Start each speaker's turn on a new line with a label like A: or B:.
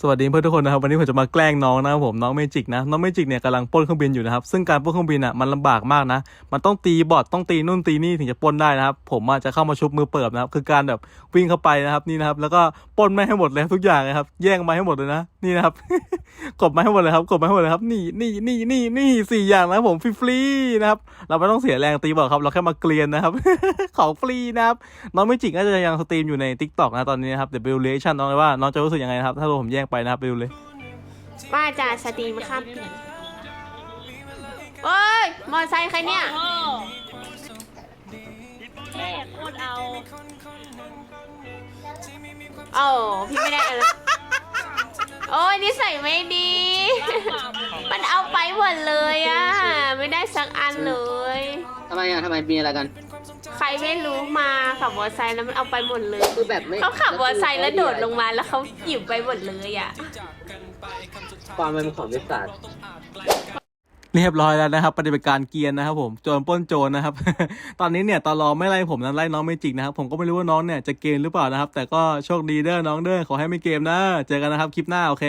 A: สวัสดีเพื่อนทุกคนนะครับวันนี้ผมจะมาแกล้งน้องนะครับผมน้องเมจิกนะน้องเมจิกเนี่ยกำลังปล้นเครื่องบินอยู่นะครับซึ่งการปล้นเครื่องบินอะมันลำบากมากนะ มันต้องตีบอทต้องตีนู่นตีนี่ถึงจะปล้นได้นะครับผมอาจจะเข้ามาชุบมือเปิบนะครับคือการแบบวิ่งเข้าไปนะครับนี่นะครับแล้วก็ปล้นไม่ให้หมดเลยทุกอย่างเลยครับแย่งมาให้หมดเลยนะนี่นะครับกดมาให้หมดเลยครับกดมาให้หมดเลยครับนี่นี่นี่นี่นี่สี่อย่างนะครับผมฟรีๆนะครับเราไม่ต้องเสียแรงตีบอทครับเราแค่มาเกลียนนะครับของฟรีนะครับน้องเมจิกก็จะยังสตรีมอยู่ใน t ิ k t o k นะตอนนี้นะครับเดี๋ยวไปดูเลชั่นน้องเลยว่าน้องจะรู้สึกยังไงนะครับถ้าโดนผมแย่งไปนะครับไปดูเลย
B: ว่าจะสตรีมข้ามปีโอ้ย มอไซค์ใครเนี่ย
C: โอ้แม่โคตรเอา
B: โอ้พี่ไม่ได้เออโอ้ยนิสัยไม่ดี มันเอาไปหมดเลยอะไม่ได้ สักอันเลย
D: ทำไมอะทำไมมีอะไรกัน
B: ใครไม่รู้มาขับมอไซค์แล้วมันเอาไปหมดเลย
D: คือแบบไม่
B: เขาขับมอไซค์แล้วโดดลงมาแล้วเขาหยิบไปหมดเลยอะ
D: ความเป็นของวิสัท
A: เรียบร้อยแล้วนะครับปฏิบัติการเกรียนนะครับผมโจรปล้นโจรนะครับ ตอนนี้เนี่ยตอนรอไม่ไล่ผมนะไล่น้องเมจิกนะครับผมก็ไม่รู้ว่าน้องเนี่ยจะเกมหรือเปล่านะครับ แต่ก็โชคดีเด้อน้องเด้อขอให้ไม่เกมนะเจอกันนะครับคลิปหน้าโอเค